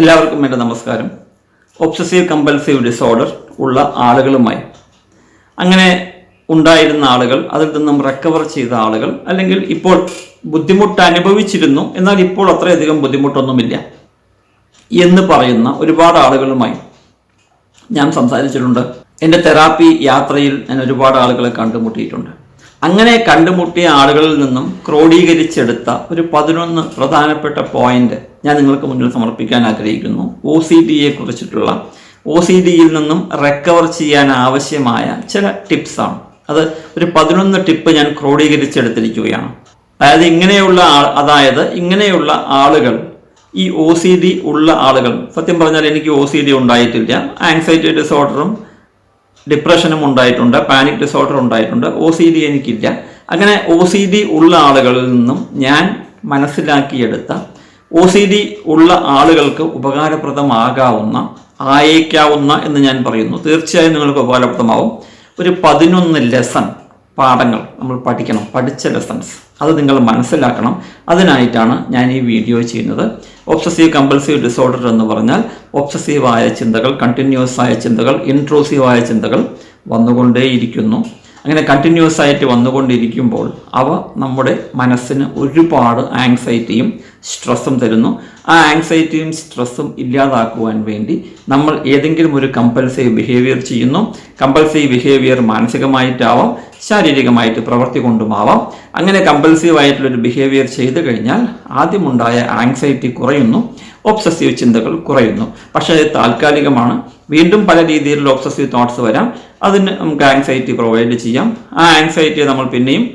എല്ലാവർക്കും എന്റെ നമസ്കാരം. ഒബ്സസീവ് കമ്പൽസീവ് ഡിസോർഡർ ഉള്ള ആളുകളുമായി. അങ്ങനെ ഉണ്ടായിരുന്ന ആളുകൾ അതിൽ നിന്നും റിക്കവർ ചെയ്ത ആളുകൾ അല്ലെങ്കിൽ ഇപ്പോൾ ബുദ്ധിമുട്ട് അനുഭവിച്ചിരുന്നു എന്നാൽ ഇപ്പോൾ അത്രയധികം ബുദ്ധിമുട്ടൊന്നുമില്ല എന്ന് പറയുന്ന ഒരുപാട് ആളുകളുമായി ഞാൻ സംസാരിച്ചിട്ടുണ്ട്. എന്റെ തെറാപ്പി യാത്രയിൽ ഞാൻ ഒരുപാട് ആളുകളെ കണ്ടുമുട്ടിയിട്ടുണ്ട്. അങ്ങനെ കണ്ടുമുട്ടിയ ആളുകളിൽ നിന്നും ക്രോഡീകരിച്ചെടുത്ത ഒരു പതിനൊന്ന് പ്രധാനപ്പെട്ട പോയിന്റ് ഞാൻ നിങ്ങൾക്ക് മുന്നിൽ സമർപ്പിക്കാൻ ആഗ്രഹിക്കുന്നു. ഒ സി ഡിയെ കുറിച്ചിട്ടുള്ള ഒ സി ഡിയിൽ നിന്നും റിക്കവർ ചെയ്യാൻ ആവശ്യമായ ചില ടിപ്സാണ് അത് ഒരു പതിനൊന്ന് ടിപ്പ് ഞാൻ ക്രോഡീകരിച്ചെടുത്തിരിക്കുകയാണ്. അതായത് ഇങ്ങനെയുള്ള ആൾ അതായത് ഇങ്ങനെയുള്ള ആളുകൾ ഈ ഒ സി ഡി ഉള്ള ആളുകൾ സത്യം പറഞ്ഞാൽ എനിക്ക് ഒ സി ഡി ഉണ്ടായിട്ടില്ല. ആങ്സൈറ്റി ഡിസോർഡറും ഡിപ്രഷനും ഉണ്ടായിട്ടുണ്ട് പാനിക് ഡിസോർഡർ ഉണ്ടായിട്ടുണ്ട് ഒ സി ഡി എനിക്കില്ല. അങ്ങനെ ഒ സി ഡി ഉള്ള ആളുകളിൽ നിന്നും ഞാൻ മനസ്സിലാക്കിയെടുത്ത ഒ സി ഡി ഉള്ള ആളുകൾക്ക് ഉപകാരപ്രദമാകാവുന്ന ആയേക്കാവുന്ന എന്ന് ഞാൻ പറയുന്നു. തീർച്ചയായും നിങ്ങൾക്ക് ഉപകാരപ്രദമാവും. ഒരു പതിനൊന്ന് ലെസൺ പാഠങ്ങൾ നമ്മൾ പഠിക്കണം. പഠിച്ച ലെസൺസ് അത് നിങ്ങൾ മനസ്സിലാക്കണം. അതിനായിട്ടാണ് ഞാൻ ഈ വീഡിയോ ചെയ്യുന്നത്. ഒബ്സസീവ് കമ്പൽസീവ് ഡിസോർഡർ എന്ന് പറഞ്ഞാൽ ഒബ്സസീവായ ചിന്തകൾ കണ്ടിന്യൂസ് ആയ ചിന്തകൾ ഇൻട്രൂസീവായ ചിന്തകൾ വന്നുകൊണ്ടേയിരിക്കുന്നു. അങ്ങനെ കണ്ടിന്യൂസ് ആയിട്ട് വന്നുകൊണ്ടിരിക്കുമ്പോൾ അവ നമ്മുടെ മനസ്സിന് ഒരുപാട് ആങ്സൈറ്റിയും സ്ട്രെസ്സും തരുന്നു. ആ ആങ്സൈറ്റിയും സ്ട്രെസ്സും ഇല്ലാതാക്കുവാൻ വേണ്ടി നമ്മൾ ഏതെങ്കിലും ഒരു കമ്പൽസീവ് ബിഹേവിയർ ചെയ്യുന്നു. കമ്പൽസീവ് ബിഹേവിയർ മാനസികമായിട്ടാവാം ശാരീരികമായിട്ട് പ്രവൃത്തി കൊണ്ടുമാവാം. അങ്ങനെ കമ്പൽസീവ് ആയിട്ടുള്ളൊരു ബിഹേവിയർ ചെയ്തു കഴിഞ്ഞാൽ ആദ്യമുണ്ടായ ആങ്സൈറ്റി കുറയുന്നു. ഒബ്സസീവ് ചിന്തകൾ കുറയുന്നു. പക്ഷേ അത് താൽക്കാലികമാണ്. വീണ്ടും പല രീതിയിലുള്ള ഒബ്സസീവ് തോട്ട്സ് വരാം. അതിന് നമുക്ക് ആങ്സൈറ്റി പ്രൊവൈഡ് ചെയ്യാം. ആ ആങ്സൈറ്റി നമ്മൾ പിന്നെയും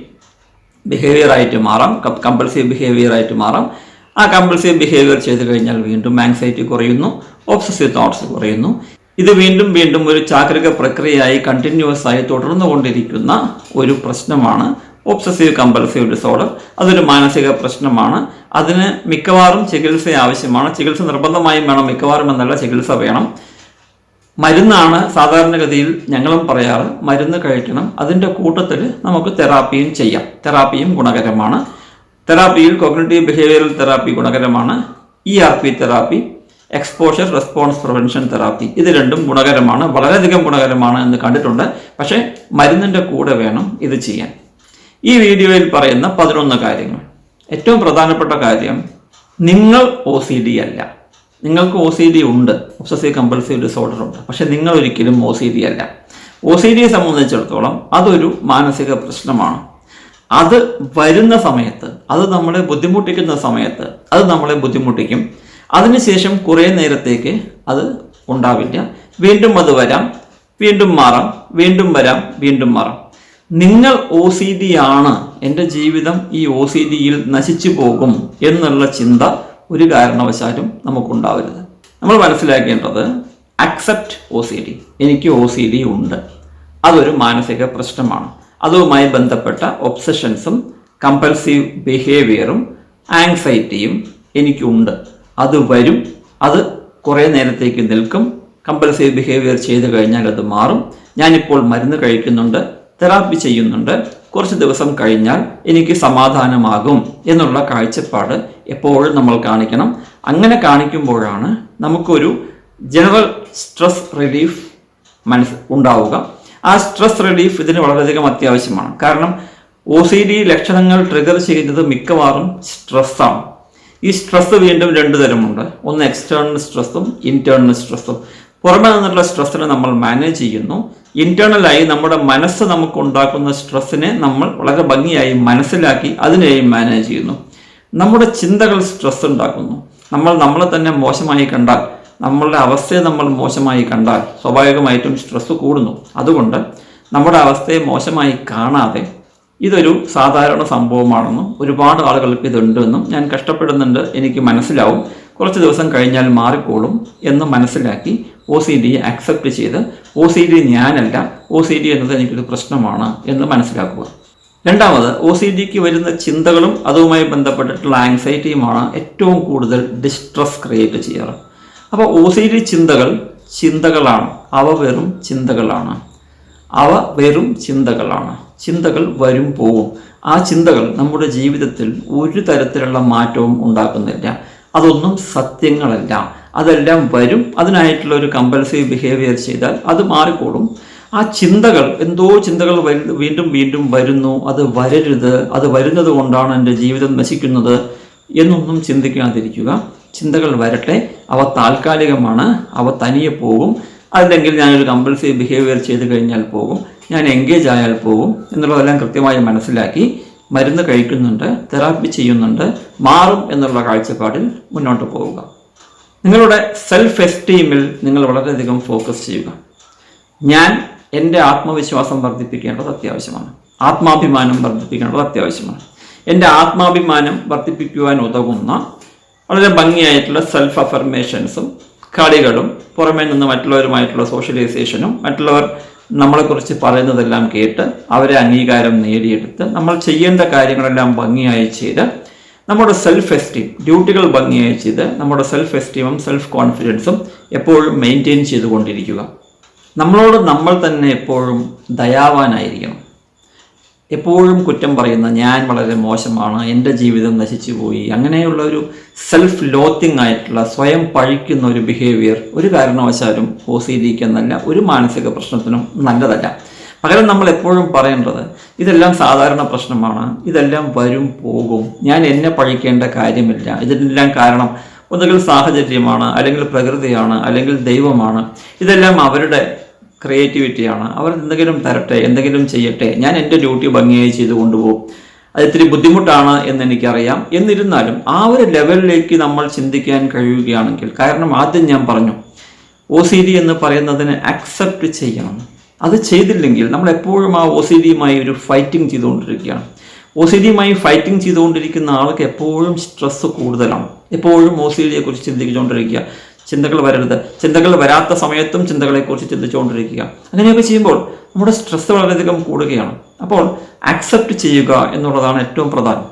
ബിഹേവിയർ ആയിട്ട് മാറാം. കമ്പൽസീവ് ബിഹേവിയർ ആയിട്ട് മാറാം. ആ കമ്പൽസീവ് ബിഹേവിയർ ചെയ്ത് കഴിഞ്ഞാൽ വീണ്ടും ആങ്സൈറ്റി കുറയുന്നു. ഒബ്സസീവ് തോട്ട്സ് കുറയുന്നു. ഇത് വീണ്ടും വീണ്ടും ഒരു ചാക്രിക പ്രക്രിയയായി കണ്ടിന്യൂസ് ആയി തുടർന്നുകൊണ്ടിരിക്കുന്ന ഒരു പ്രശ്നമാണ് ഒബ്സസീവ് കമ്പൽസീവ് ഡിസോർഡർ അതൊരു മാനസിക പ്രശ്നമാണ്. അതിന് മിക്കവാറും ചികിത്സ ആവശ്യമാണ്. ചികിത്സ നിർബന്ധമായും വേണം. മിക്കവാറും എന്നല്ല ചികിത്സ വേണം. മരുന്നാണ് സാധാരണഗതിയിൽ ഞങ്ങളും പറയാറ്. മരുന്ന് കഴിക്കണം. അതിന്റെ കൂട്ടത്തിൽ നമുക്ക് തെറാപ്പിയും ചെയ്യാം. തെറാപ്പിയും ഗുണകരമാണ്. തെറാപ്പിയിൽ കോഗ്നേറ്റീവ് ബിഹേവിയറൽ തെറാപ്പി ഗുണകരമാണ്. E R P therapy exposure response prevention therapy. ഇത് രണ്ടും ഗുണകരമാണ്. വളരെയധികം ഗുണകരമാണ് എന്ന് കണ്ടിട്ടുണ്ട്. പക്ഷേ മരുന്നിന്റെ കൂടെ വേണം ഇത് ചെയ്യാൻ. ഈ വീഡിയോയിൽ പറയുന്ന പതിനൊന്ന് കാര്യങ്ങൾ. ഏറ്റവും പ്രധാനപ്പെട്ട കാര്യം നിങ്ങൾ ഒ സി ഡി അല്ല. നിങ്ങൾക്ക് ഒ സി ഡി ഉണ്ട്. ഒബ്സസീവ് കമ്പൽസീവ് ഡിസോർഡർ ഉണ്ട്. പക്ഷെ നിങ്ങൾ ഒരിക്കലും ഒ സി ഡി അല്ല. ഒ സി ഡിയെ സംബന്ധിച്ചിടത്തോളം അതൊരു മാനസിക പ്രശ്നമാണ്. അത് വരുന്ന സമയത്ത് അത് നമ്മളെ ബുദ്ധിമുട്ടിക്കുന്ന സമയത്ത് അത് നമ്മളെ ബുദ്ധിമുട്ടിക്കും. അതിനുശേഷം കുറേ നേരത്തേക്ക് അത് ഉണ്ടാവില്ല. വീണ്ടും അത് വരാം വീണ്ടും മാറാം വീണ്ടും വരാം വീണ്ടും മാറാം. നിങ്ങൾ ഒ സി ഡി ആണ് എന്റെ ജീവിതം ഈ ഒ സി ഡിയിൽ നശിച്ചു പോകും എന്നുള്ള ചിന്ത ഒരു കാരണവശാലും നമുക്കുണ്ടാവരുത്. നമ്മൾ മനസ്സിലാക്കേണ്ടത് അക്സെപ്റ്റ് ഒ സി ഡി എനിക്ക് ഒ സി ഡി ഉണ്ട്. അതൊരു മാനസിക പ്രശ്നമാണ്. അതുമായി ബന്ധപ്പെട്ട ഒബ്സഷൻസും കമ്പൽസീവ് ബിഹേവിയറും ആങ്സൈറ്റിയും എനിക്കുണ്ട്. അത് വരും അത് കുറേ നേരത്തേക്ക് നിൽക്കും. കമ്പൽസീവ് ബിഹേവിയർ ചെയ്തു കഴിഞ്ഞാൽ അത് മാറും. ഞാനിപ്പോൾ മരുന്ന് കഴിക്കുന്നുണ്ട്. തെറാപ്പി ചെയ്യുന്നുണ്ട്. കുറച്ച് ദിവസം കഴിഞ്ഞാൽ എനിക്ക് സമാധാനമാകും എന്നുള്ള കാഴ്ചപ്പാട് എപ്പോഴും നമ്മൾ കാണിക്കണം. അങ്ങനെ കാണിക്കുമ്പോഴാണ് നമുക്കൊരു ജനറൽ സ്ട്രെസ് റിലീഫ് മനസ്സ് ഉണ്ടാവുക. ആ സ്ട്രെസ് റിലീഫ് ഇതിന് വളരെയധികം അത്യാവശ്യമാണ്. കാരണം ഒ സി ഡി ലക്ഷണങ്ങൾ ട്രിഗർ ചെയ്യുന്നത് മിക്കവാറും സ്ട്രെസ്സാണ്. ഈ സ്ട്രെസ് വീണ്ടും രണ്ട് തരമുണ്ട്. ഒന്ന് എക്സ്റ്റേണൽ സ്ട്രെസ്സും ഇന്റേണൽ സ്ട്രെസ്സും. പുറമെ നിന്നുള്ള സ്ട്രെസ്സിനെ നമ്മൾ മാനേജ് ചെയ്യുന്നു. ഇന്റേണലായി നമ്മുടെ മനസ്സ് നമുക്ക് ഉണ്ടാക്കുന്ന സ്ട്രെസ്സിനെ നമ്മൾ വളരെ ഭംഗിയായി മനസ്സിലാക്കി അതിനെയും മാനേജ് ചെയ്യുന്നു. നമ്മുടെ ചിന്തകൾ സ്ട്രെസ് ഉണ്ടാക്കുന്നു. നമ്മൾ നമ്മളെ തന്നെ മോശമായി കണ്ടാൽ നമ്മളുടെ അവസ്ഥയെ നമ്മൾ മോശമായി കണ്ടാൽ സ്വാഭാവികമായിട്ടും സ്ട്രെസ് കൂടുന്നു. അതുകൊണ്ട് നമ്മുടെ അവസ്ഥയെ മോശമായി കാണാതെ ഇതൊരു സാധാരണ സംഭവമാണെന്നും ഒരുപാട് ആളുകൾക്ക് ഇതുണ്ടെന്നും ഞാൻ കഷ്ടപ്പെടുന്നുണ്ട്. എനിക്ക് മനസ്സിലാവും. കുറച്ച് ദിവസം കഴിഞ്ഞാൽ മാറിക്കോളും എന്ന് മനസ്സിലാക്കി ഒ സി ഡി അക്സെപ്റ്റ് ചെയ്ത് ഒ സി ഡി ഞാനല്ല ഒ സി ഡി എന്നത് എനിക്കൊരു പ്രശ്നമാണ് എന്ന് മനസ്സിലാക്കുക. രണ്ടാമത് ഒ സി ഡിക്ക് വരുന്ന ചിന്തകളും അതുമായി ബന്ധപ്പെട്ടിട്ടുള്ള ആങ്സൈറ്റിയുമാണ് ഏറ്റവും കൂടുതൽ ഡിസ്ട്രസ് ക്രിയേറ്റ് ചെയ്യാറ്. അപ്പോൾ ഒ സി ഡി ചിന്തകൾ ചിന്തകളാണ്. അവ വെറും ചിന്തകളാണ്. അവ വെറും ചിന്തകളാണ്. ചിന്തകൾ വരും പോവും. ആ ചിന്തകൾ നമ്മുടെ ജീവിതത്തിൽ ഒരു തരത്തിലുള്ള മാറ്റവും ഉണ്ടാക്കുന്നില്ല. അതൊന്നും സത്യങ്ങളല്ല. അതെല്ലാം വരും. അതിനായിട്ടുള്ള ഒരു കമ്പൽസീവ് ബിഹേവിയർ ചെയ്താൽ അത് മാറിക്കോളും. ആ ചിന്തകൾ എന്തോ ചിന്തകൾ വീണ്ടും വീണ്ടും വരുന്നു. അത് വരരുത്. അത് വരുന്നത് കൊണ്ടാണ് എന്റെ ജീവിതം നശിക്കുന്നത് എന്നൊന്നും ചിന്തിക്കാതിരിക്കുക. ചിന്തകൾ വരട്ടെ. അവ താൽക്കാലികമാണ്. അവ തനിയെ പോകും. അല്ലെങ്കിൽ ഞാനൊരു കമ്പൽസീവ് ബിഹേവിയർ ചെയ്ത് കഴിഞ്ഞാൽ പോകും. ഞാൻ എൻഗേജ് ആയാൽ പോകും. എന്നുള്ളതെല്ലാം കൃത്യമായി മനസ്സിലാക്കി മരുന്ന് കഴിക്കുന്നുണ്ട് തെറാപ്പി ചെയ്യുന്നുണ്ട് മാറും എന്നുള്ള കാഴ്ചപ്പാടിൽ മുന്നോട്ട് പോവുക. നിങ്ങളുടെ സെൽഫ് എസ്റ്റീമിൽ നിങ്ങൾ വളരെയധികം ഫോക്കസ് ചെയ്യുക. ഞാൻ എന്റെ ആത്മവിശ്വാസം വർദ്ധിപ്പിക്കേണ്ടത് അത്യാവശ്യമാണ്. ആത്മാഭിമാനം വർദ്ധിപ്പിക്കേണ്ടത് അത്യാവശ്യമാണ്. എന്റെ ആത്മാഭിമാനം വർദ്ധിപ്പിക്കുവാൻ ഉതകുന്ന വളരെ ഭംഗിയായിട്ടുള്ള സെൽഫ് അഫർമേഷൻസും കളികളും പുറമേ നിന്ന് മറ്റുള്ളവരുമായിട്ടുള്ള സോഷ്യലൈസേഷനും മറ്റുള്ളവർ നമ്മളെക്കുറിച്ച് പറയുന്നതെല്ലാം കേട്ട് അവരെ അംഗീകാരം നേടിയെടുത്ത് നമ്മൾ ചെയ്യേണ്ട കാര്യങ്ങളെല്ലാം ഭംഗിയായി ചെയ്ത് നമ്മുടെ സെൽഫ് എസ്റ്റീം ഡ്യൂട്ടികൾ ഭംഗിയായി ചെയ്ത് നമ്മുടെ സെൽഫ് എസ്റ്റീമും സെൽഫ് കോൺഫിഡൻസും എപ്പോഴും മെയിന്റെയിൻ ചെയ്തുകൊണ്ടിരിക്കുക. നമ്മളോട് നമ്മൾ തന്നെ എപ്പോഴും ദയാവാനായിരിക്കണം. എപ്പോഴും കുറ്റം പറയുന്ന ഞാൻ വളരെ മോശമാണ് എന്റെ ജീവിതം നശിച്ചു പോയി. അങ്ങനെയുള്ള ഒരു സെൽഫ് ലോത്തിങ് ആയിട്ടുള്ള സ്വയം പഴിക്കുന്ന ഒരു ബിഹേവിയർ ഒരു കാരണവശാലും എന്നല്ല ഒരു മാനസിക പ്രശ്നത്തിനും നല്ലതല്ല. പകരം നമ്മൾ എപ്പോഴും പറയേണ്ടത് ഇതെല്ലാം സാധാരണ പ്രശ്നമാണ് ഇതെല്ലാം വരും പോകും ഞാൻ എന്നെ പഴിക്കേണ്ട കാര്യമില്ല ഇതിനെല്ലാം കാരണം ഒന്നുകിൽ സാഹചര്യമാണ് അല്ലെങ്കിൽ പ്രകൃതിയാണ് അല്ലെങ്കിൽ ദൈവമാണ്. ഇതെല്ലാം അവരുടെ ക്രിയേറ്റിവിറ്റിയാണ് അവർ എന്തെങ്കിലും തരട്ടെ എന്തെങ്കിലും ചെയ്യട്ടെ ഞാൻ എന്റെ ഡ്യൂട്ടി ഭംഗിയായി ചെയ്തു കൊണ്ടുപോകും. അത് ഇത്തിരി ബുദ്ധിമുട്ടാണ് എന്ന് എനിക്കറിയാം. എന്നിരുന്നാലും ആ ഒരു ലെവലിലേക്ക് നമ്മൾ ചിന്തിക്കാൻ കഴിയുകയാണെങ്കിൽ കാരണം ആദ്യം ഞാൻ പറഞ്ഞു ഒ സി ഡി എന്ന് പറയുന്നതിനെ അക്സെപ്റ്റ് ചെയ്യണം. അത് ചെയ്തില്ലെങ്കിൽ നമ്മൾ എപ്പോഴും ആ ഒ സി ഡിയുമായി ഒരു ഫൈറ്റിംഗ് ചെയ്തുകൊണ്ടിരിക്കുകയാണ്. ഒ സി ഡിയുമായി ഫൈറ്റിംഗ് ചെയ്തുകൊണ്ടിരിക്കുന്ന ആൾക്ക് എപ്പോഴും സ്ട്രെസ്സ് കൂടുതലാണ്. എപ്പോഴും ഒ സി ഡിയെക്കുറിച്ച് ചിന്തിച്ചുകൊണ്ടിരിക്കുക. ചിന്തകൾ വരരുത്. ചിന്തകൾ വരാത്ത സമയത്തും ചിന്തകളെക്കുറിച്ച് ചിന്തിച്ചുകൊണ്ടിരിക്കുക. അങ്ങനെയൊക്കെ ചെയ്യുമ്പോൾ നമ്മുടെ സ്ട്രെസ് വളരെയധികം കൂടുകയാണ്. അപ്പോൾ അക്സെപ്റ്റ് ചെയ്യുക എന്നുള്ളതാണ് ഏറ്റവും പ്രധാനം.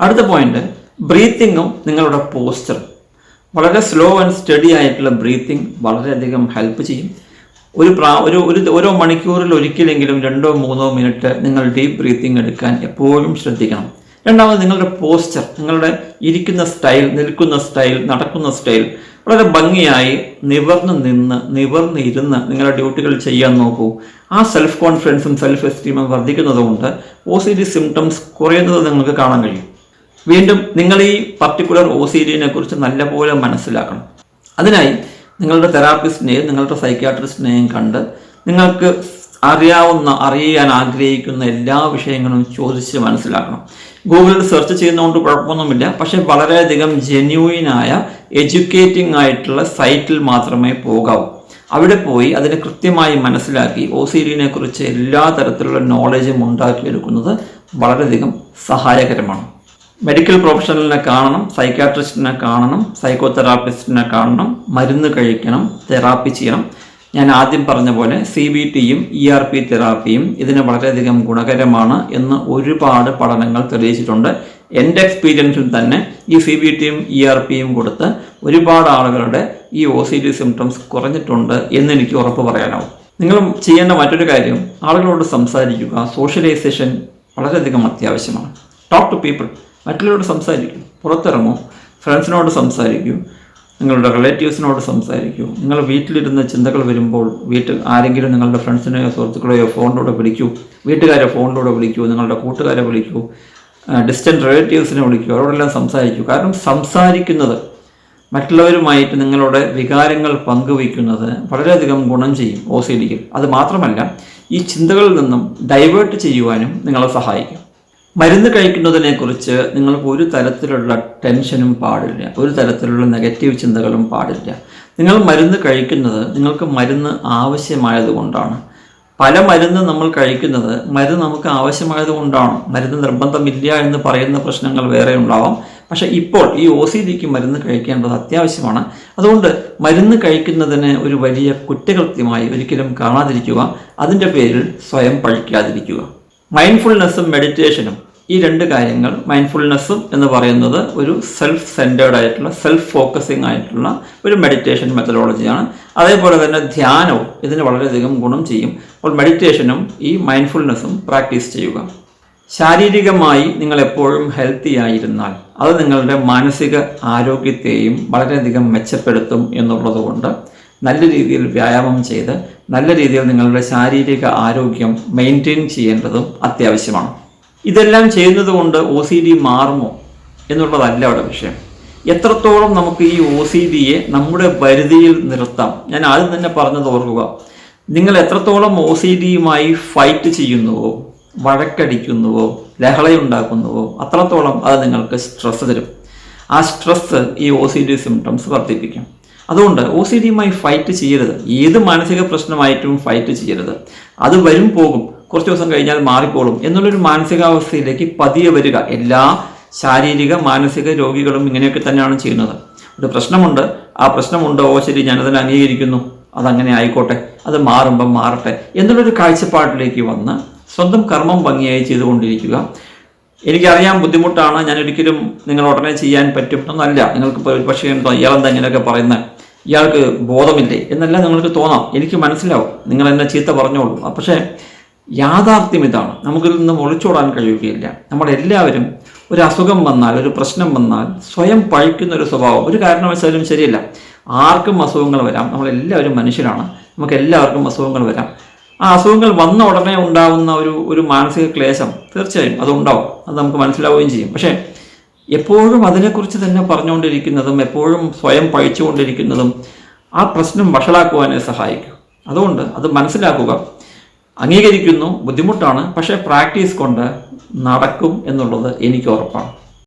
അടുത്ത പോയിന്റ് ബ്രീത്തിങ്ങും നിങ്ങളുടെ പോസ്റ്റർ വളരെ സ്ലോ ആൻഡ് സ്റ്റഡി ആയിട്ടുള്ള ബ്രീത്തിങ് വളരെയധികം ഹെൽപ്പ് ചെയ്യും. ഒരു പ്രാ ഒരു ഒരു ഓരോ മണിക്കൂറിൽ ഒരിക്കലെങ്കിലും രണ്ടോ മൂന്നോ മിനിറ്റ് നിങ്ങൾ ഡീപ്പ് ബ്രീത്തിങ് എടുക്കാൻ എപ്പോഴും ശ്രദ്ധിക്കണം. രണ്ടാമത് നിങ്ങളുടെ പോസ്ചർ നിങ്ങളുടെ ഇരിക്കുന്ന സ്റ്റൈൽ നിൽക്കുന്ന സ്റ്റൈൽ നടക്കുന്ന സ്റ്റൈൽ വളരെ ഭംഗിയായി നിവർന്ന് നിന്ന് നിവർന്ന് ഇരുന്ന് നിങ്ങളുടെ ഡ്യൂട്ടികൾ ചെയ്യാൻ നോക്കൂ. ആ സെൽഫ് കോൺഫിഡൻസും സെൽഫ് എസ്റ്റീമും വർദ്ധിക്കുന്നതുകൊണ്ട് ഒ സി ഡി സിംറ്റംസ് കുറയുന്നത് നിങ്ങൾക്ക് കാണാൻ കഴിയും. വീണ്ടും നിങ്ങൾ ഈ പർട്ടിക്കുലർ ഒ സി ഡിനെ കുറിച്ച് നല്ലപോലെ മനസ്സിലാക്കണം. അതിനായി നിങ്ങളുടെ തെറാപ്പിസ്റ്റിനെയും നിങ്ങളുടെ സൈക്യാട്രിസ്റ്റിനെയും കണ്ട് നിങ്ങൾക്ക് അറിയാവുന്ന അറിയാൻ ആഗ്രഹിക്കുന്ന എല്ലാ വിഷയങ്ങളും ചോദിച്ച് മനസ്സിലാക്കണം. ഗൂഗിളിൽ സെർച്ച് ചെയ്യുന്നതുകൊണ്ട് കുഴപ്പമൊന്നുമില്ല. പക്ഷേ വളരെയധികം ജെന്യൂയിനായ എഡ്യൂക്കേറ്റിംഗ് ആയിട്ടുള്ള സൈറ്റിൽ മാത്രമേ പോകാവൂ. അവിടെ പോയി അതിനെ കൃത്യമായി മനസ്സിലാക്കി ഒ സി ഡിനെ കുറിച്ച് എല്ലാ തരത്തിലുള്ള നോളജും ഉണ്ടാക്കിയെടുക്കുന്നത് വളരെയധികം സഹായകരമാണ്. മെഡിക്കൽ പ്രൊഫഷണലിനെ കാണണം സൈക്കാട്രിസ്റ്റിനെ കാണണം സൈക്കോതെറാപ്പിസ്റ്റിനെ കാണണം മരുന്ന് കഴിക്കണം തെറാപ്പി ചെയ്യണം. ഞാൻ ആദ്യം പറഞ്ഞ പോലെ സി ബി ടിയും ഇ ആർ പി തെറാപ്പിയും ഇതിന് വളരെയധികം ഗുണകരമാണ് എന്ന് ഒരുപാട് പഠനങ്ങൾ തെളിയിച്ചിട്ടുണ്ട്. എന്റെ എക്സ്പീരിയൻസിൽ തന്നെ ഈ സി ബി ടിയും ഇ ആർ പിയും കൊടുത്ത് ഒരുപാട് ആളുകളുടെ ഈ ഒ സി ഡി സിംറ്റംസ് കുറഞ്ഞിട്ടുണ്ട് എന്ന് എനിക്ക് ഉറപ്പ് പറയാനാവും. നിങ്ങൾ ചെയ്യേണ്ട മറ്റൊരു കാര്യം ആളുകളോട് സംസാരിക്കുക സോഷ്യലൈസേഷൻ വളരെയധികം അത്യാവശ്യമാണ്. ടോക്ക് ടു പീപ്പിൾ മറ്റുള്ളവരോട് സംസാരിക്കും. പുറത്തിറങ്ങും. ഫ്രണ്ട്സിനോട് സംസാരിക്കൂ. നിങ്ങളുടെ റിലേറ്റീവ്സിനോട് സംസാരിക്കൂ. നിങ്ങൾ വീട്ടിലിരുന്ന് ചിന്തകൾ വരുമ്പോൾ വീട്ടിൽ ആരെങ്കിലും നിങ്ങളുടെ ഫ്രണ്ട്സിനെയോ സുഹൃത്തുക്കളെയോ ഫോണിലൂടെ വിളിക്കൂ. വീട്ടുകാരെ ഫോണിലൂടെ വിളിക്കൂ. നിങ്ങളുടെ കൂട്ടുകാരെ വിളിക്കൂ. ഡിസ്റ്റന്റ് റിലേറ്റീവ്സിനെ വിളിക്കൂ. അവരോടെല്ലാം സംസാരിക്കൂ. കാരണം സംസാരിക്കുന്നത് മറ്റുള്ളവരുമായിട്ട് നിങ്ങളുടെ വികാരങ്ങൾ പങ്കുവയ്ക്കുന്നത് വളരെയധികം ഗുണം ചെയ്യും. ഒ സി ഡിക്ക് അത് മാത്രമല്ല ഈ ചിന്തകളിൽ നിന്നും ഡൈവേർട്ട് ചെയ്യുവാനും നിങ്ങളെ സഹായിക്കും. മരുന്ന് കഴിക്കുന്നതിനെ കുറിച്ച് നിങ്ങൾക്ക് ഒരു തരത്തിലുള്ള ടെൻഷനും പാടില്ല. ഒരു തരത്തിലുള്ള നെഗറ്റീവ് ചിന്തകളും പാടില്ല. നിങ്ങൾ മരുന്ന് കഴിക്കുന്നത് നിങ്ങൾക്ക് മരുന്ന് ആവശ്യമായതുകൊണ്ടാണ് പല മരുന്ന് നമ്മൾ കഴിക്കുന്നത് മരുന്ന് നമുക്ക് ആവശ്യമായത് കൊണ്ടാണ്. മരുന്ന് നിർബന്ധമില്ല എന്ന് പറയുന്ന പ്രശ്നങ്ങൾ വേറെ ഉണ്ടാവാം. പക്ഷെ ഇപ്പോൾ ഈ ഒ സി ഡിക്ക് മരുന്ന് കഴിക്കേണ്ടത് അത്യാവശ്യമാണ്. അതുകൊണ്ട് മരുന്ന് കഴിക്കുന്നതിന് ഒരു വലിയ കുറ്റകൃത്യമായി ഒരിക്കലും കാണാതിരിക്കുക. അതിന്റെ പേരിൽ സ്വയം പഴിക്കാതിരിക്കുക മൈൻഡ്ഫുൾനെസ്സും മെഡിറ്റേഷനും ഈ രണ്ട് കാര്യങ്ങൾ മൈൻഡ്ഫുൾനെസ്സും എന്ന് പറയുന്നത് ഒരു സെൽഫ് സെന്റേർഡ് ആയിട്ടുള്ള സെൽഫ് ഫോക്കസിങ് ആയിട്ടുള്ള ഒരു മെഡിറ്റേഷൻ മെത്തഡോളജിയാണ് അതേപോലെ തന്നെ ധ്യാനവും ഇതിന് വളരെയധികം ഗുണം ചെയ്യും. അപ്പോൾ മെഡിറ്റേഷനും ഈ മൈൻഡ്ഫുൾനെസ്സും പ്രാക്ടീസ് ചെയ്യുക. ശാരീരികമായി നിങ്ങൾ എപ്പോഴും ഹെൽത്തി ആയിരുന്നാൽ അത് നിങ്ങളുടെ മാനസിക ആരോഗ്യത്തെയും വളരെയധികം മെച്ചപ്പെടുത്തും എന്നുള്ളതുകൊണ്ട് നല്ല രീതിയിൽ വ്യായാമം ചെയ്ത് നല്ല രീതിയിൽ നിങ്ങളുടെ ശാരീരിക ആരോഗ്യം മെയിന്റെയിൻ ചെയ്യേണ്ടതും അത്യാവശ്യമാണ്. ഇതെല്ലാം ചെയ്യുന്നത് കൊണ്ട് ഒ സി ഡി മാറുമോ എന്നുള്ളതല്ല അവിടെ വിഷയം. എത്രത്തോളം നമുക്ക് ഈ ഒ സി ഡിയെ നമ്മുടെ പരിധിയിൽ നിർത്താം? ഞാൻ ആദ്യം തന്നെ പറഞ്ഞത് ഓർക്കുക. നിങ്ങൾ എത്രത്തോളം ഒ സി ഡിയുമായി ഫൈറ്റ് ചെയ്യുന്നുവോ വഴക്കടിക്കുന്നുവോ ലഹളയുണ്ടാക്കുന്നുവോ അത്രത്തോളം അത് നിങ്ങൾക്ക് സ്ട്രെസ് തരും. ആ സ്ട്രെസ് ഈ ഒ സി ഡി സിംറ്റംസ് വർദ്ധിപ്പിക്കും. അതുകൊണ്ട് ഒ സി ഡിയുമായി ഫൈറ്റ് ചെയ്യരുത്. ഏത് മാനസിക പ്രശ്നമായിട്ടും ഫൈറ്റ് ചെയ്യരുത്. അത് വരും പോകും. കുറച്ച് ദിവസം കഴിഞ്ഞാൽ മാറിക്കോളും എന്നുള്ളൊരു മാനസികാവസ്ഥയിലേക്ക് പതിയെ വരിക. എല്ലാ ശാരീരിക മാനസിക രോഗികളും ഇങ്ങനെയൊക്കെ തന്നെയാണ് ചെയ്യുന്നത്. ഒരു പ്രശ്നമുണ്ട് ആ പ്രശ്നമുണ്ടോ? ഓ ശരി ഞാനതിനെ അംഗീകരിക്കുന്നു. അതങ്ങനെ ആയിക്കോട്ടെ അത് മാറുമ്പം മാറട്ടെ എന്നുള്ളൊരു കാഴ്ചപ്പാടിലേക്ക് വന്ന് സ്വന്തം കർമ്മം ഭംഗിയായി ചെയ്തുകൊണ്ടിരിക്കുക. എനിക്കറിയാം ബുദ്ധിമുട്ടാണ് ഞാൻ ഒരിക്കലും നിങ്ങൾ ഉടനെ ചെയ്യാൻ പറ്റും നിങ്ങൾക്ക് പക്ഷേ ഇയാളെന്താ ഇങ്ങനെയൊക്കെ പറയുന്നത്? ഇയാൾക്ക് ബോധമില്ലേ? എന്നല്ല നിങ്ങൾക്ക് തോന്നാം. എനിക്ക് മനസ്സിലാവും. നിങ്ങൾ എന്നെ ചീത്ത പറഞ്ഞോളൂ. പക്ഷേ യാഥാർത്ഥ്യം ഇതാണ്. നമുക്കിൽ നിന്നും ഒളിച്ചോടാൻ കഴിയുകയില്ല. നമ്മളെല്ലാവരും ഒരു അസുഖം വന്നാൽ ഒരു പ്രശ്നം വന്നാൽ സ്വയം പഴിക്കുന്ന ഒരു സ്വഭാവം. ഒരു കാരണവശാലും ശരിയല്ല. ആർക്കും അസുഖങ്ങൾ വരാം. നമ്മളെല്ലാവരും മനുഷ്യരാണ്. നമുക്ക് എല്ലാവർക്കും അസുഖങ്ങൾ വരാം. ആ അസുഖങ്ങൾ വന്ന ഉടനെ ഉണ്ടാകുന്ന ഒരു ഒരു മാനസിക ക്ലേശം തീർച്ചയായും അതുണ്ടാവും അത് നമുക്ക് മനസ്സിലാവുകയും ചെയ്യും. പക്ഷേ എപ്പോഴും അതിനെക്കുറിച്ച് തന്നെ പറഞ്ഞുകൊണ്ടിരിക്കുന്നതും എപ്പോഴും സ്വയം പഴിച്ചുകൊണ്ടിരിക്കുന്നതും ആ പ്രശ്നം വഷളാക്കുവാനെ സഹായിക്കും. അതുകൊണ്ട് അത് മനസ്സിലാക്കുക. അംഗീകരിക്കുന്നു ബുദ്ധിമുട്ടാണ് പക്ഷേ പ്രാക്ടീസ് കൊണ്ട് നടക്കും എന്നുള്ളത് എനിക്ക് ഉറപ്പാണ്.